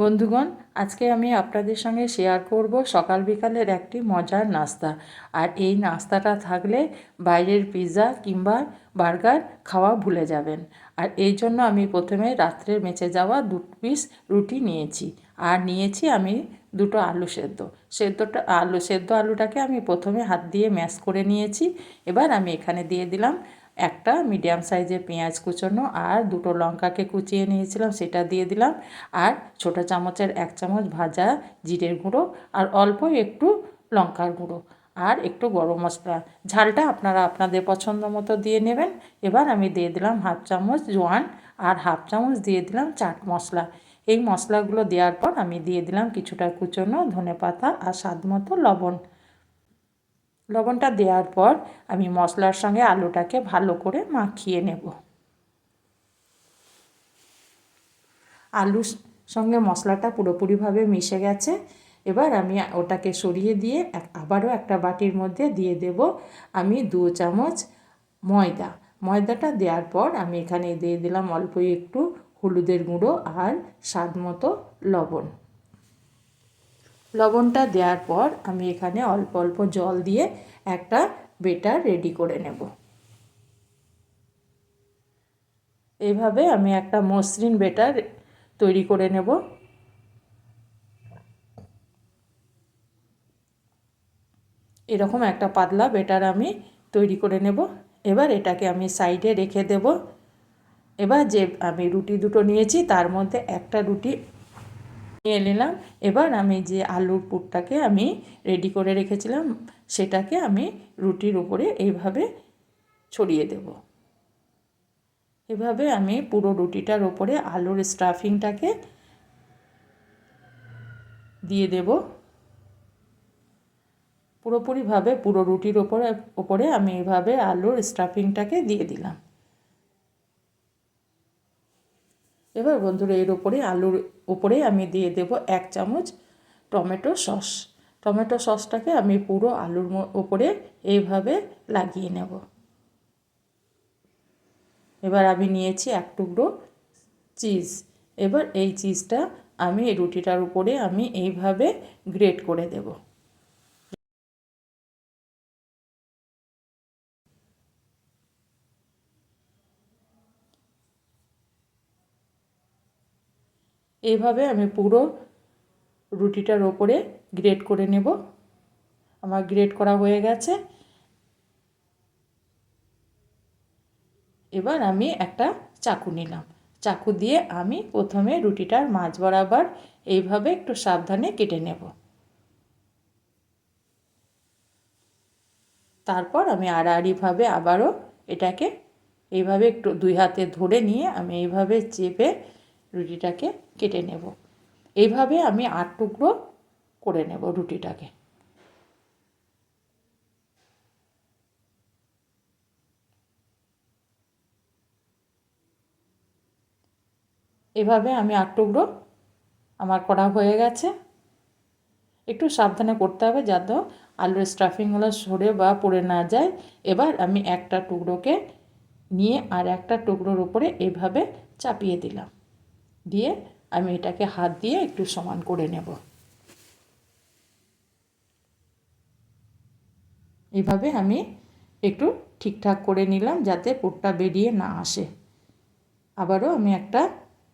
বন্ধুগণ, আজকে আমি আপনাদের সঙ্গে শেয়ার করব সকাল বিকালের একটি মজার নাস্তা। আর এই নাস্তাটা থাকলে বাইরের পিৎজা কিংবা বার্গার খাওয়া ভুলে যাবেন। আর এই জন্য আমি প্রথমে রাত্রে মেচে যাওয়া দু পিস রুটি নিয়েছি। আর নিয়েছি আমি দুটো আলু সেদ্ধ। সেদ্ধটা, আলু, সেদ্ধ আলুটাকে আমি প্রথমে হাত দিয়ে ম্যাশ করে নিয়েছি। এবার আমি এখানে দিয়ে দিলাম একটা মিডিয়াম সাইজের পেঁয়াজ কুচোনো আর দুটো লঙ্কাকে কুচিয়ে নিয়েছিলাম, সেটা দিয়ে দিলাম। আর ছোটো চামচের এক চামচ ভাজা জিরের গুঁড়ো আর অল্প একটু লঙ্কার গুঁড়ো আর একটু গরম মশলা। ঝালটা আপনারা আপনাদের পছন্দ মতো দিয়ে নেবেন। এবার আমি দিয়ে দিলাম হাফ চামচ জোয়ান আর হাফ চামচ দিয়ে দিলাম চাট মশলা। এই মশলাগুলো দেওয়ার পর আমি দিয়ে দিলাম কিছুটা কুচোনো ধনে পাতা আর স্বাদ মতো লবণ। লবণটা দেওয়ার পর আমি মশলার সঙ্গে আলুটাকে ভালো করে মাখিয়ে নেব। আলুর সঙ্গে মশলাটা পুরোপুরিভাবে মিশে গেছে। এবার আমি ওটাকে সরিয়ে দিয়ে আবারও একটা বাটির মধ্যে দিয়ে দেব। আমি দু চামচ ময়দা। ময়দাটা দেওয়ার পর আমি এখানে দিয়ে দিলাম অল্প একটু হলুদের গুঁড়ো আর স্বাদ মতো লবণ। লবণটা দেওয়ার পর আমি এখানে অল্প অল্প জল দিয়ে একটা বেটার রেডি করে নেব। এইভাবে আমি একটা মসৃণ বেটার তৈরি করে নেব। এরকম একটা পাতলা বেটার আমি তৈরি করে নেব। এবার এটাকে আমি সাইডে রেখে দেব। এবার যে আমি রুটি দুটো নিয়েছি, তার মধ্যে একটা রুটি নিয়ে নিলাম এবার আমি যে আলুর পুরটাকে আমি রেডি করে রেখেছিলাম, সেটাকে আমি রুটির উপরে এইভাবে ছড়িয়ে দেব। এভাবে আমি পুরো রুটিটার ওপরে আলুর স্টাফিংটাকে দিয়ে দেব। পুরোপুরিভাবে পুরো রুটির ওপরে ওপরে আমি এভাবে আলুর স্টাফিংটাকে দিয়ে দিলাম। এবার বন্ধুরা এর ওপরে আলুর উপরে আমি দিয়ে দেব এক চামচ টমেটো সস। টমেটো সসটাকে আমি পুরো আলুর ওপরে এইভাবে লাগিয়ে নেব। এবার আমি নিয়েছি এক টুকরো চিজ। এবার এই চিজটা আমি রুটিটার উপরে আমি এইভাবে গ্রেট করে দেব। এইভাবে আমি পুরো রুটিটার ওপরে গ্রেট করে নেব। আমার গ্রেট করা হয়ে গেছে। এবার আমি একটা চাকু নিলাম। চাকু দিয়ে আমি প্রথমে রুটিটার মাছ বরাবর এইভাবে একটু সাবধানে কেটে নেব। তারপর আমি আড়াআড়িভাবে আবারও এটাকে এইভাবে একটু দুই হাতে ধরে নিয়ে আমি এইভাবে চেপে রুটিটাকে কেটে নেব। এইভাবে আমি আট টুকরো করে নেব রুটিটাকে। এভাবে আমি আট টুকরো আমার করা হয়ে গেছে। একটু সাবধানে করতে হবে যাতে আলুর স্টাফিংগুলো সরে বা পড়ে না যায়। এবার আমি একটা টুকরোকে নিয়ে আর একটা টুকরোর উপরে এভাবে চাপিয়ে দিলাম। দিয়ে আমি এটাকে হাত দিয়ে একটু সমান করে নেব। এভাবে আমি একটু ঠিকঠাক করে নিলাম যাতে পুরটা বেরিয়ে না আসে। আবারও আমি একটা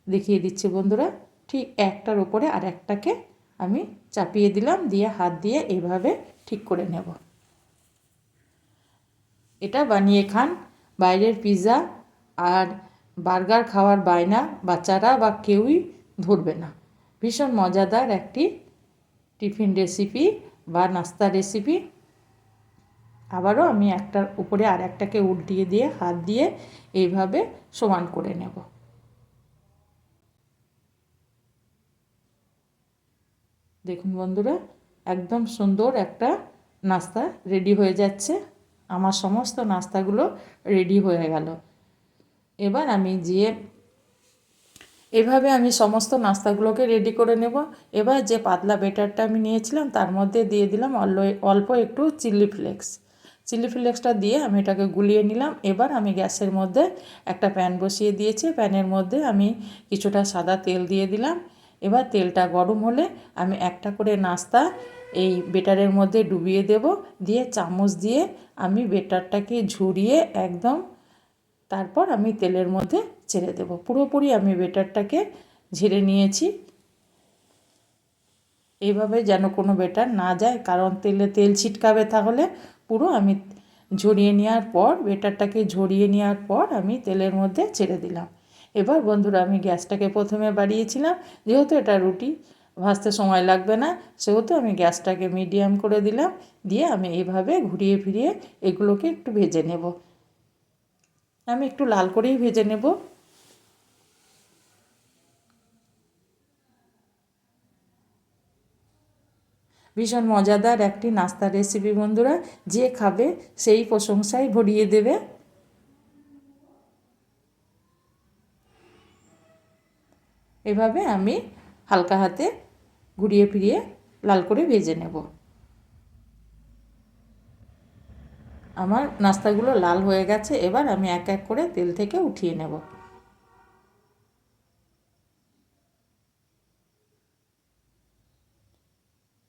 দেখিয়ে দিচ্ছি বন্ধুরা, ঠিক একটার উপরে আর একটাকে আমি চাপিয়ে দিলাম দিয়ে হাত দিয়ে এভাবে ঠিক করে নেব। এটা বানিয়ে খান বাইরের পিৎজা আর বার্গার খাওয়ার বায়না বাচ্চারা বা কেউই ধরবে না। ভীষণ মজাদার একটি টিফিন রেসিপি বা নাস্তা রেসিপি আবারও আমি একটার উপরে আর একটাকে উল্টিয়ে দিয়ে, হাত দিয়ে এইভাবে সমান করে নেব। দেখুন বন্ধুরা, একদম সুন্দর একটা নাস্তা রেডি হয়ে যাচ্ছে। আমার সমস্ত নাস্তাগুলো রেডি হয়ে গেল। এবার আমি যে এভাবে আমি সমস্ত নাস্তাগুলোকে রেডি করে নেব। এবার যে পাতলা বেটারটা আমি নিয়েছিলাম, তার মধ্যে দিয়ে দিলাম অল্প একটু চিলি ফ্লেক্স চিলি ফ্লেক্সটা দিয়ে আমি এটাকে গুলিয়ে নিলাম। এবার আমি গ্যাসের মধ্যে একটা প্যান বসিয়ে দিয়েছি। প্যানের মধ্যে আমি কিছুটা সাদা তেল দিয়ে দিলাম। এবার তেলটা গরম হলে আমি একটা করে নাস্তা এই বেটারের মধ্যে ডুবিয়ে দেব। দিয়ে চামচ দিয়ে আমি বেটারটাকে ঝুরিয়ে একদম তারপর আমি তেলের মধ্যে ছেড়ে দেব। পুরোপুরি আমি বেটারটাকে ঝেড়ে নিয়েছি। এইভাবে যেন কোনো বেটার না যায়, কারণ তেলে তেল ছিটকাবে তাহলে পুরো আমি ঝরিয়ে নেওয়ার পর, বেটারটাকে ঝরিয়ে নেওয়ার পর আমি তেলের মধ্যে ছেড়ে দিলাম। এবার বন্ধুরা, আমি গ্যাসটাকে প্রথমে বাড়িয়েছিলাম। যেহেতু এটা রুটি, ভাজতে সময় লাগবে না, সেহেতু আমি গ্যাসটাকে মিডিয়াম করে দিলাম। দিয়ে আমি এইভাবে ঘুরিয়ে ফিরিয়ে এগুলোকে একটু ভেজে নেব। আমি একটু লাল করেই ভেজে নেব। ভীষণ মজাদার একটি নাস্তা রেসিপি বন্ধুরা, যে খাবে সেই প্রশংসায় ভরিয়ে দেবে। এভাবে আমি হালকা হাতে ঘুরিয়ে ফিরিয়ে লাল করে ভেজে নেব। আমার নাস্তাগুলো লাল হয়ে গেছে, এবার আমি এক এক করে তেল থেকে উঠিয়ে নেব।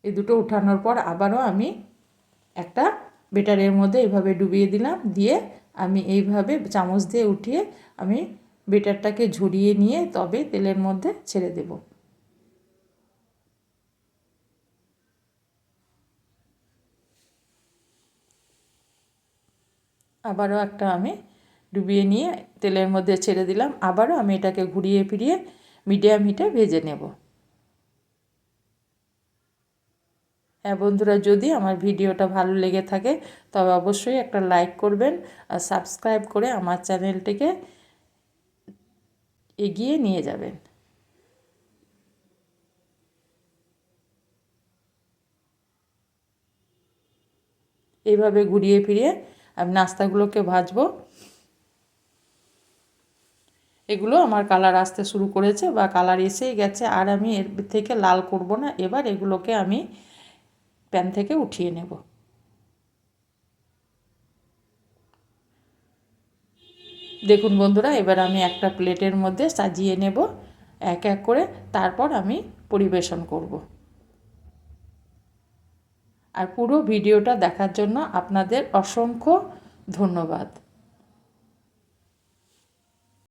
এই দুটো উঠানোর পর আবারও আমি একটা বেটারের মধ্যে এভাবে ডুবিয়ে দিলাম, দিয়ে আমি এইভাবে চামচ দিয়ে উঠিয়ে আমি বেটারটাকে ঝরিয়ে নিয়ে তবে তেলের মধ্যে ছেড়ে দেব। আবারও একটা আমি ডুবিয়ে নিয়ে তেলের মধ্যে ছেড়ে দিলাম। আবারও আমি এটাকে ঘুরিয়ে ফিরিয়ে মিডিয়াম হিটে ভেজে নেব। হ্যাঁ বন্ধুরা, যদি আমার ভিডিওটা ভালো লেগে থাকে, তবে অবশ্যই একটা লাইক করবেন আর সাবস্ক্রাইব করে আমার চ্যানেলটিকে এগিয়ে নিয়ে যাবেন। এইভাবে ঘুরিয়ে ফিরিয়ে আমি নাস্তাগুলোকে ভাজবো। এগুলো আমার কালার আসতে শুরু করেছে বা কালার এসেই গেছে, আর আমি এর থেকে লাল করব না। এবার এগুলোকে আমি প্যান থেকে উঠিয়ে নেব। দেখুন বন্ধুরা, এবার আমি একটা প্লেটের মধ্যে সাজিয়ে নেব, এক এক করে। তারপর আমি পরিবেশন করব। আর পুরো ভিডিওটা দেখার জন্য আপনাদের অসংখ্য ধন্যবাদ।